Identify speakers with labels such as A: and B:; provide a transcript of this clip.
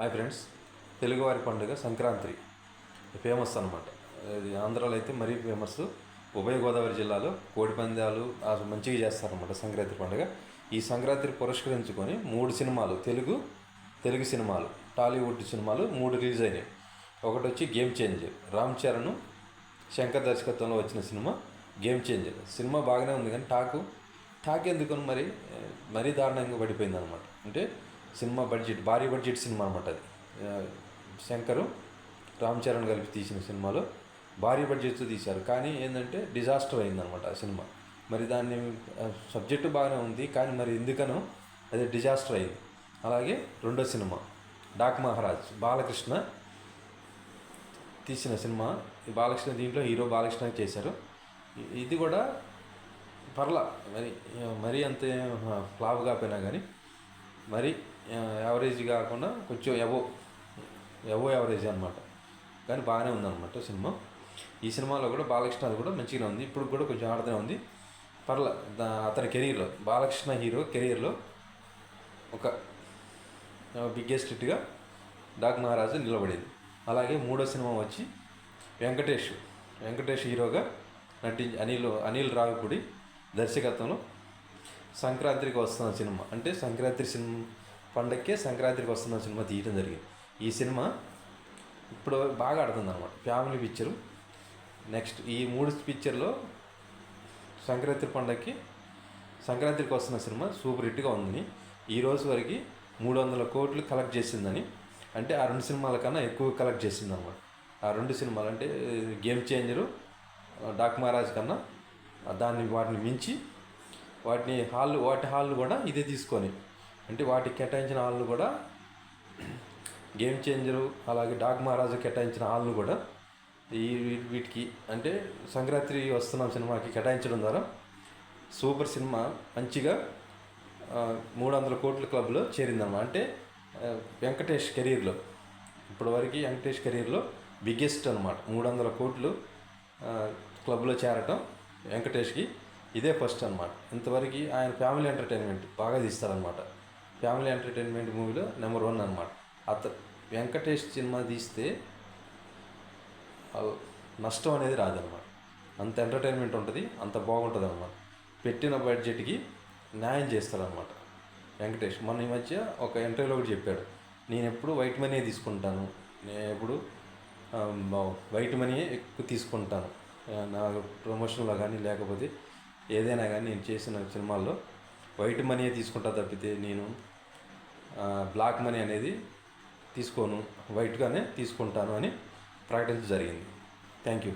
A: Hi friends తెలుగువారి పండుగ Sankranti. Famous అనమాట ఇది ఆంధ్రాలో అయితే మరీ ఫేమస్ ఉభయ గోదావరి జిల్లాలో కోడి పందాలు మంచిగా చేస్తారనమాట సంక్రాంతి పండుగ. ఈ సంక్రాంతిని పురస్కరించుకొని మూడు సినిమాలు తెలుగు తెలుగు సినిమాలు టాలీవుడ్ సినిమాలు మూడు రిలీజ్ అయినాయి. ఒకటి వచ్చి గేమ్ చేంజర్ రామ్ చరణ్ శంకర్ దర్శకత్వంలో వచ్చిన సినిమా గేమ్ చేంజర్ సినిమా బాగానే ఉంది కానీ టాకు టాక్ ఎందుకని మరి మరీ దారుణంగా పడిపోయింది అనమాట అంటే సినిమా బడ్జెట్ భారీ బడ్జెట్ సినిమా అనమాట అది. శంకరు రామ్ చరణ్ కలిపి తీసిన సినిమాలో భారీ బడ్జెట్తో తీశారు. కానీ ఏంటంటే డిజాస్టర్ అయిందనమాట ఆ సినిమా. మరి దాన్ని సబ్జెక్టు బాగానే ఉంది కానీ మరి ఎందుకనో అది డిజాస్టర్ అయింది. అలాగే రెండో సినిమా డాక్ మహారాజ్ బాలకృష్ణ తీసిన సినిమా. ఈ బాలకృష్ణ దీంట్లో హీరో బాలకృష్ణ చేశారు. ఇది కూడా పర్లా మరి మరీ అంత ఫ్లాప్ కాకపోయినా కానీ మరి యావరేజ్ కాకుండా కొంచెం ఎవో ఎవో యావరేజ్ అనమాట కానీ బాగానే ఉందన్నమాట సినిమా. ఈ సినిమాలో కూడా బాలకృష్ణ అది కూడా మంచిగానే ఉంది. ఇప్పుడు కూడా కొంచెం ఆడుతూనే ఉంది. పర్లా అతని కెరీర్లో బాలకృష్ణ హీరో కెరీర్లో ఒక బిగ్గెస్ట్ హిట్గా డాక్ మహారాజు నిలబడింది. అలాగే మూడో సినిమా వచ్చి వెంకటేష్ వెంకటేష్ హీరోగా నటి అనిల్ అనిల్ రావిపూడి దర్శకత్వంలో సంక్రాంతికి వస్తున్న సినిమా. అంటే సంక్రాంతి సినిమా పండక్కే సంక్రాంతికి వస్తున్న సినిమా తీయడం జరిగింది. ఈ సినిమా ఇప్పుడు బాగా ఆడుతుంది అనమాట ఫ్యామిలీ పిక్చరు. నెక్స్ట్ ఈ మూడు పిక్చర్లో సంక్రాంతి పండగకి సంక్రాంతికి వస్తున్న సినిమా సూపర్ హిట్గా ఉందని ఈ రోజు వరకు మూడు వందల కోట్లు కలెక్ట్ చేసిందని అంటే ఆ రెండు సినిమాల కన్నా ఎక్కువ కలెక్ట్ చేసింది అనమాట ఆ రెండు సినిమాలు అంటే గేమ్ చేంజరు డాక్ మహారాజ్ కన్నా దాన్ని వాటిని మించి వాటిని హాల్ వాటి హాల్ కూడా ఇదే తీసుకొని అంటే వాటికి కేటాయించిన హాల్ కూడా గేమ్ చేంజరు అలాగే డాగ్ మహారాజు కేటాయించిన హాల్ను కూడా ఈ వీటికి అంటే సంక్రాంతి వస్తున్నాం సినిమాకి కేటాయించడం ద్వారా సూపర్ సినిమా మంచిగా మూడు వందల కోట్ల క్లబ్లో చేరిందన్నమాట. అంటే వెంకటేష్ కెరీర్లో ఇప్పటివరకు వెంకటేష్ కెరీర్లో బిగ్గెస్ట్ అనమాట మూడు వందల కోట్లు క్లబ్లో చేరటం వెంకటేష్కి ఇదే ఫస్ట్ అనమాట ఇంతవరకు ఆయన ఫ్యామిలీ ఎంటర్టైన్మెంట్ బాగా తీస్తారనమాట ఫ్యామిలీ ఎంటర్టైన్మెంట్ మూవీలో నెంబర్ వన్ అనమాట అత వెంకటేష్ సినిమా తీస్తే నష్టం అనేది రాదనమాట అంత ఎంటర్టైన్మెంట్ ఉంటుంది అంత బాగుంటుంది అనమాట పెట్టిన బడ్జెట్కి న్యాయం చేస్తారనమాట వెంకటేష్. మొన్న ఈ మధ్య ఒక ఇంటర్వ్యూలో ఒకటి చెప్పాడు నేను ఎప్పుడు వైట్ మనీ తీసుకుంటాను నేను ఎప్పుడు వైట్ మనీ ఎక్కువ తీసుకుంటాను. నా ప్రమోషన్లో కానీ లేకపోతే ఏదైనా కానీ నేను చేసిన సినిమాల్లో వైట్ మనీ తీసుకుంటా తప్పితే నేను బ్లాక్ మనీ అనేది తీసుకోను వైట్గానే తీసుకుంటాను అని ప్రకటించడం జరిగింది. Thank you